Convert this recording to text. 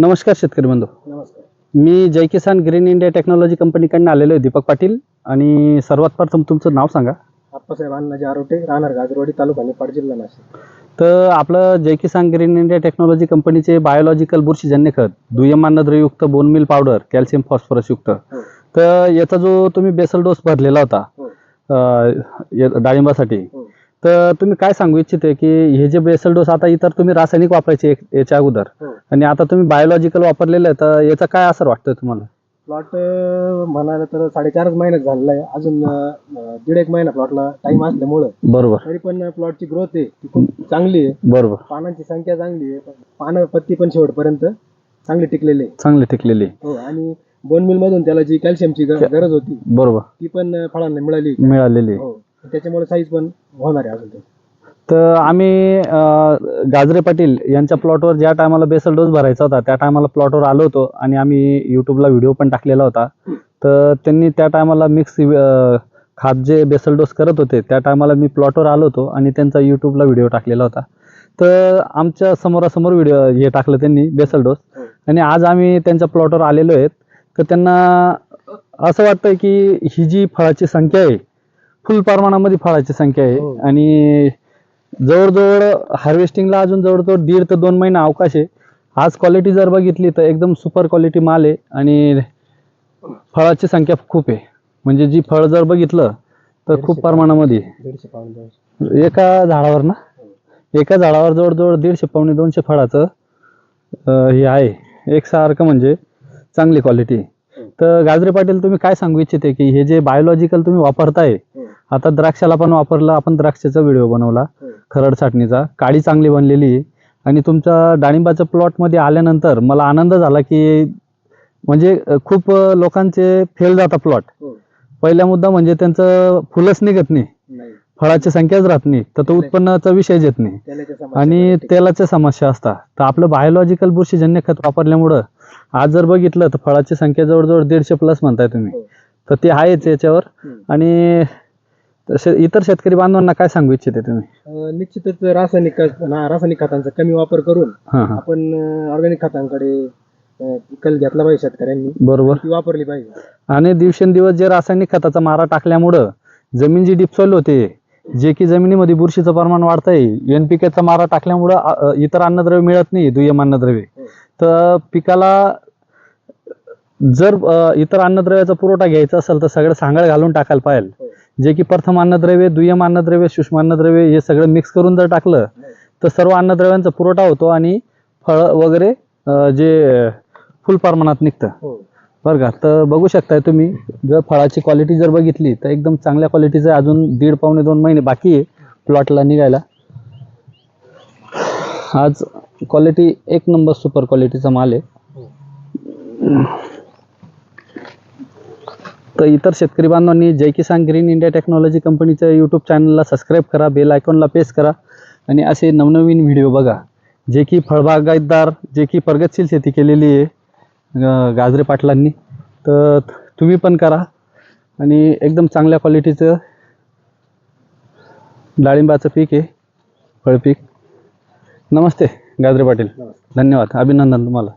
नमस्कार शेतकरी बंधू. नमस्कार. मी Jai Kisan green India technology कंपनीकडून आलेलो आहे दीपक पाटील आणि सर्वात प्रथम तुमचं नाव सांगा. आप्पासाहेब अण्णाजी आरोटे राहणार गाजरवाडी तालुका निपाड जिल्हा नाशिक. तर आपलं Jai Kisan green India technology कंपनीचे बायोलॉजिकल बुरशीजन्य खत दुय्यम अन्नद्रवयुक्त bone meal powder calcium phosphorus युक्त. हो. तर याचा जो तुम्ही बेसल डोस भरलेला होता हो. डाळिंबासाठी हो. तर तुम्ही काय सांगू इच्छिते की हे जे बेसल डोस आता इतर तुम्ही रासायनिक वापरायचे एक- याच्या अगोदर हो. आणि आता तुम्ही बायोलॉजिकल वापरलेलं आहे तर याचा काय असर वाटतोय तुम्हाला? प्लॉट म्हणाला तर साडेचारच महिन्यात झालेला आहे. अजून अं, दीड एक महिना प्लॉटला टाइम असल्यामुळं. बरोबर. तरी पण प्लॉटची ग्रोथ आहे. ती खूप चांगली आहे. बरोबर. पानांची संख्या चांगली आहे. पानं पत्ती पण शेवटपर्यंत चांगली टिकलेली आहे. चांगली टिकलेली हो आणि बोन मिल मधून त्याला जी कॅल्शियमची गरज होती बरोबर. ती पण फळांना मिळाली. मिळालेली हो. त्याच्यामुळे साईज पण होणार आहे अजून ते. तर आम्ही अं, गाजरे पाटील यांच्या प्लॉटवर ज्या टायमाला बेसल डोस भरायचा होता त्या टायमाला प्लॉटवर आलो होतो आणि आम्ही यूट्यूबला व्हिडिओ पण टाकलेला होता. तर त्यांनी त्या टायमाला मिक्स खात जे बेसल डोस करत होते त्या टायमाला मी प्लॉटवर आलो होतो आणि त्यांचा यूट्यूबला व्हिडिओ टाकलेला होता. तर आमच्या समोरासमोर व्हिडिओ हे टाकलं त्यांनी बेसल डोस आणि आज आम्ही त्यांच्या प्लॉटवर आलेलो आहेत. तर त्यांना असं वाटतं की ही जी फळाची संख्या आहे फुल प्रमाणामध्ये फळाची संख्या आहे हो. आणि जवळजवळ हार्वेस्टिंगला अजून जवळजवळ दीड ते दोन महिना अवकाश आहे आज क्वालिटी जर बघितली तर एकदम सुपर क्वालिटी माल आहे आणि फळाची संख्या खूप आहे म्हणजे जी फळ जर बघितलं तर खूप प्रमाणामध्ये. एका झाडावर ना एका झाडावर जवळजवळ दीडशे पावणे दोनशे फळाचं हे आहे एकसारखं म्हणजे चांगली क्वालिटी तर गाजरे पाटील तुम्ही काय सांगू इच्छिते की हे जे बायोलॉजिकल तुम्ही वापरताय. आता द्राक्षाला पण वापरलं आपण द्राक्षाचा व्हिडिओ बनवला. खरड छाटणीचा. काळी चांगली बनलेली आहे. आणि तुमच्या डाळिंबाच्या प्लॉटमध्ये आल्यानंतर मला आनंद झाला की म्हणजे खूप लोकांचे फेल जाता प्लॉट. पहिला मुद्दा म्हणजे त्यांचं फुलंच निघत नाही. नाही. फळाची संख्याच राहत नाही. तर तो उत्पन्नाचा विषयच येत नाही. आणि तेलाच्या समस्या असतात. तर आपलं बायोलॉजिकल बुरशीजन्य खत वापरल्यामुळं आज जर बघितलं तर फळाची संख्या जवळजवळ दीडशे प्लस म्हणताय तुम्ही. हो. तर ते आहेच याच्यावर. आणि इतर शेतकरी बांधवांना काय सांगू इच्छिते तुम्ही? अं, निश्चितच रासायनिक ना- रासायनिक खतांचा कमी वापर करून हां हां. आपण ऑर्गॅनिक खतांकडे अं, कल घेतला पाहिजे शेतकऱ्यांनी. बरोबर. ती वापरली पाहिजे. आणि दिवसेंदिवस जे रासायनिक खताचा मारा टाकल्यामुळं जमीन जी डिपसॉइल होते जे की जमिनीमध्ये बुरशीचं प्रमाण वाढतंय एनपीकेचा मारा टाकल्यामुळं अ, अ, इतर अन्नद्रव्य मिळत नाही दुय्यम अन्नद्रव्य. हो. तर पिकाला जर अ, इतर अन्नद्रव्याचा पुरवठा घ्यायचा असेल तर सगळं सांगड घालून टाकायला पाहिजे. हो. जे की प्रथम अन्नद्रव्य दुय्यम अन्नद्रव्य सूक्ष्म अन्नद्रव्य हे सगळं मिक्स करून जर टाकलं तर सर्व अन्नद्रव्यांचा पुरवठा होतो आणि फळं वगैरे जे फुल प्रमाणात निघतं. हो. बरं का? तर बघू शकताय तुम्ही जर फळाची क्वालिटी जर बघितली तर एकदम चांगल्या क्वालिटीचं अजून दीड पावणे दोन महिने बाकी आहे प्लॉटला निघायला. आज क्वालिटी एक नंबर सुपर क्वालिटीचा माल आहे. तर इतर शेतकरी बांधवांनी Jai Kisan green India technology कंपनीच्या यूट्यूब चॅनलला सबस्क्राईब करा बेल आयकॉनला प्रेस करा आणि असे नवनवीन व्हिडिओ बघा. जे की फळबागायतदार जे की प्रगतशील शेती केलेली आहे गाजरे पाटलांनी. तर तुम्ही पण करा आणि एकदम चांगल्या क्वालिटीचं डाळिंबाचं पीक आहे फळपीक. नमस्ते गाजरे पाटील. धन्यवाद. अभिनंदन तुम्हाला.